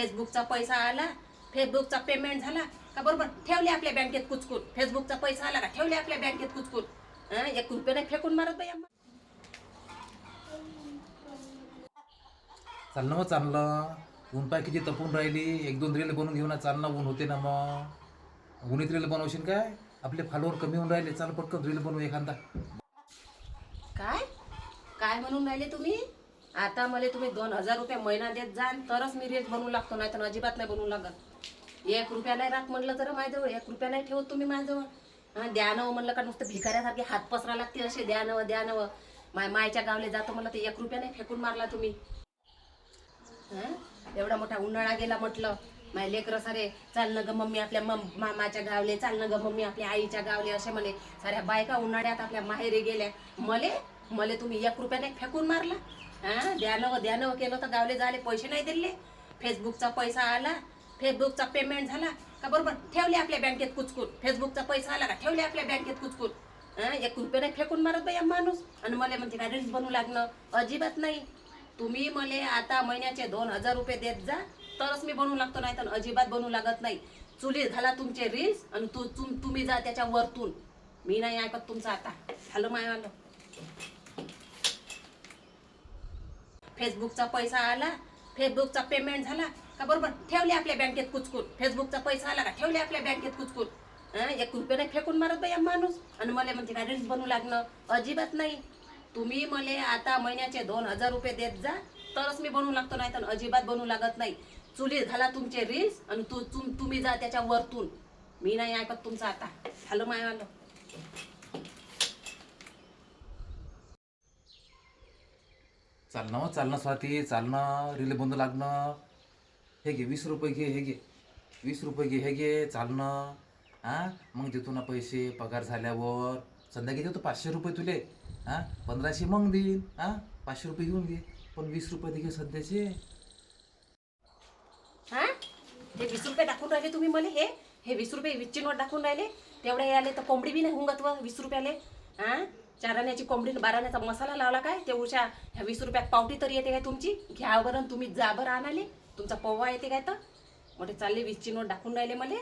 फेसबुकचा पैसा आला फेसबुकचा पेमेंट झाला का बरोबर? ठेवले आपल्या बँकेत कुचकून. फेसबुकचा पैसा आला का? ठेवले आपल्या बँकेत कुचकून. हं? एक रुपये नाही फेकून मारत बाई आम्हा. चाललं मग चाललं ऊन पाय किती तपून राहिली. एक दोन रील बनवून घेऊन चालणं ऊन होते ना मग. ऊनीत रील बनवशील काय? आपले फॉलोअर कमी होऊन राहिले. चाल पटकन रील बनवू एखादा. काय? काय म्हणून राहिले तुम्ही? आता मला तुम्ही दोन हजार रुपये महिना देत जाल तरच मी रेट बनवू लागतो नाही तर अजिबात नाही बनवू लागत. एक रुपया नाही राख म्हणलं तर माझ्याजवळ एक रुपया नाही ठेवत तुम्ही माझ्याजवळ. द्या नव म्हणलं का नुसतं भिकाऱ्यासारखे हात पसरा लागते असे द्या द्यानवं द्यानवं. माय मायच्या गावले जातो म्हणलं तर एक रुपया नाही फेकून मारला तुम्ही. हां? एवढा मोठा उन्हाळा गेला म्हटलं. माय लेकरं सारे चाल ना ग मम्मी आपल्या मम मामाच्या गावले चाल ग मम्मी आपल्या आईच्या गावले असे म्हणे. साऱ्या बायका उन्हाळ्यात आपल्या माहेरी गेल्या. मले मले तुम्ही एक रुपयाने फेकून मारला. हा द्यानव द्यानव केलं तर गावले झाले पैसे नाही दिले. फेसबुकचा पैसा आला. फेसबुकचा पेमेंट झाला. का बरोबर? ठेवले आपल्या बँकेत कुचकून फेसबुकचा पैसा आला का? ठेवले आपल्या बँकेत कुचकून हा एक रुपये नाही फेकून मारत बाई माणूस. आणि मला म्हणते काय रील्स बनवू लागणं अजिबात नाही. तुम्ही मला आता महिन्याचे दोन हजार रुपये देत जा. तरच मी बनवू लागतो नाही तर अजिबात बनवू लागत नाही. चुलीत घाला तुमचे रील्स आणि तू तुम- तुम्ही जा त्याच्या वरतून. मी नाही ऐकत तुमचं आता. झालं आलं फेसबुकचा पैसा आला फेसबुकचा पेमेंट झाला का बरोबर? ठेवले आपल्या बँकेत कुचकून. फेसबुकचा पैसा आला का? ठेवले आपल्या बँकेत कुचकून. एक रुपये नाही फेकून मारत बाई माणूस. आणि मला म्हणते काय रील्स बनवू लागणं. अजिबात नाही. तुम्ही मले आता महिन्याचे दोन हजार रुपये देत जा तरच मी बनवू लागतो नाही तर अजिबात बनवू लागत नाही. चुलीत घाला तुमचे रील्स आणि तू तुम- तुम्ही जा त्याच्या वरतून. मी नाही ऐकत तुमचं आता. झालं मायवालं. चालणं मग चालणं स्वाती चालणं रिले बंद लागणं. हे घे वीस रुपये घे हे घे. वीस रुपये घे हे घे चालणं. हां? मग देतो ना पैसे पगार झाल्यावर. संध्याकाळी देतो पाचशे रुपये तुले. हां? पंधराशे मग देईन. हां? पाचशे रुपये घेऊन घे. पण वीस रुपये दे घे सध्याचे. हा? हे वीस रुपये दाखवून राहिले तुम्ही मला हे? हे वीस रुपये वीसची नोट दाखवून राहिले. तेवढे आले तर कोंबडी बी नाही हुंगत व वीस रुपयाले. हां? चाराण्याची कोंबडी बाराण्याचा मसाला लावला काय? ते उशा ह्या वीस रुपयात पावटी तरी येते काय तुमची? घ्या बरं तुम्ही जा बरं आणाले तुमचा पोवा येते काय तर? मोठे चालले वीसची नोट दाखवून राहिले मला.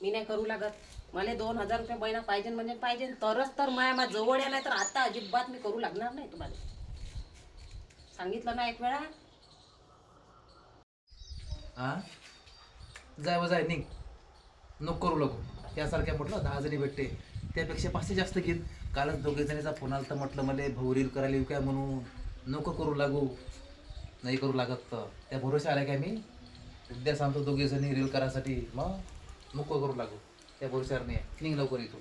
मी नाही करू लागत. मला दोन हजार रुपये महिना पाहिजे म्हणजे पाहिजे तरच तर माया मा जवळ या नाही तर आता अजिबात मी करू लागणार नाही तुम्हाला. सांगितलं ना एक वेळा? हां जाय व जाय निघ. नको करू लागू. यासारख्या म्हटलं दहा जणी भेटते. त्यापेक्षा पाचशे जास्त घेत. कालच दोघे जणीचा फोन आला तर म्हटलं मला भाऊ रील करायला येऊ काय म्हणून. नको करू लागू. नाही करू लागत. तर त्या भरोसा आल्या काय मी? उद्या सांगतो दोघे जणी रील करायसाठी. मग नको करू लागू. त्या भरोशावर नाही निघ लवकर येतो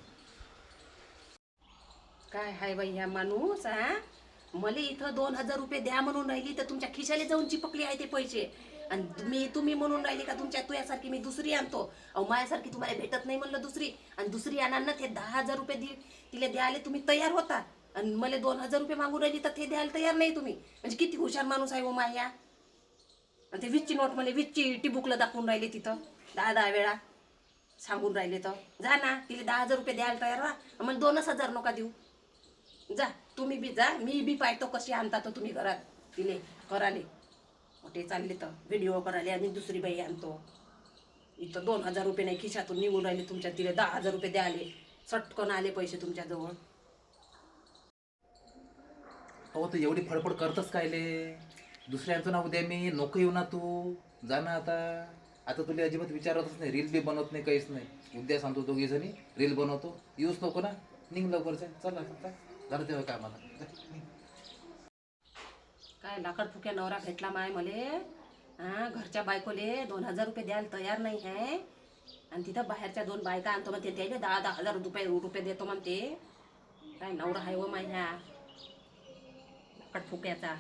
काय हाय बाई ह्या माणूस हा? मला इथं दोन हजार रुपये द्या म्हणून राहिली तर तुमच्या खिशाला जाऊन चिपकली आहे ते पैसे. आणि मी तुम्ही म्हणून राहिली का तुमच्या तुझ्यासारखी मी दुसरी आणतो. अहो माझ्यासारखी तुम्हाला भेटत नाही म्हणलं दुसरी. आणि दुसरी आणणार ना ते दहा हजार रुपये दि तिला द्यायला तुम्ही तयार होता. आणि मला दोन हजार रुपये मागून राहिली तर ते द्यायला तयार नाही तुम्ही. म्हणजे किती हुशार माणूस आहे हो माया. आणि ते वीसची नोट मला वीसची टिबुकला दाखवून राहिले तिथं. दहा दहा वेळा सांगून राहिले तर. जा ना तिला दहा हजार रुपये द्यायला तयार राहा. मला दोनच हजार नका देऊ. जा तुम्ही बी जा मी बी पाहतो कशी आणता तर तुम्ही घरात तिले कराले. मोठे चालले तर व्हिडिओ कराले आणि दुसरी बाई आणतो. इथं दोन हजार रुपये नाही खिशातून निघून राहिले तुमच्या तिला दहा हजार रुपये द्याले. सटकन आले पैसे तुमच्याजवळ. अहो तू एवढी फडफड करतच कायले दुसऱ्यांचं ना उद्या मी नको येऊ ना तू. जा ना आता. आता तुला अजिबात विचारतच नाही रील बी बनवत नाही काहीच नाही. उद्या सांगतो दोघी जणी रील बनवतो. येऊच नको ना. निघ लवकर चला आता झालं तेव्हा कामाला. काय लाकड फुक्या नवरा भेटला माय मले? हा घरच्या बायकोले दोन हजार रुपये द्यायला तयार नाही आहे आणि तिथं बाहेरच्या दोन बायका आणतो म्हणते त्याला दहा दहा हजार रुपये रुपये देतो म्हणते. काय नवरा आहे व हो माझ्या लाकड फुक्याचा.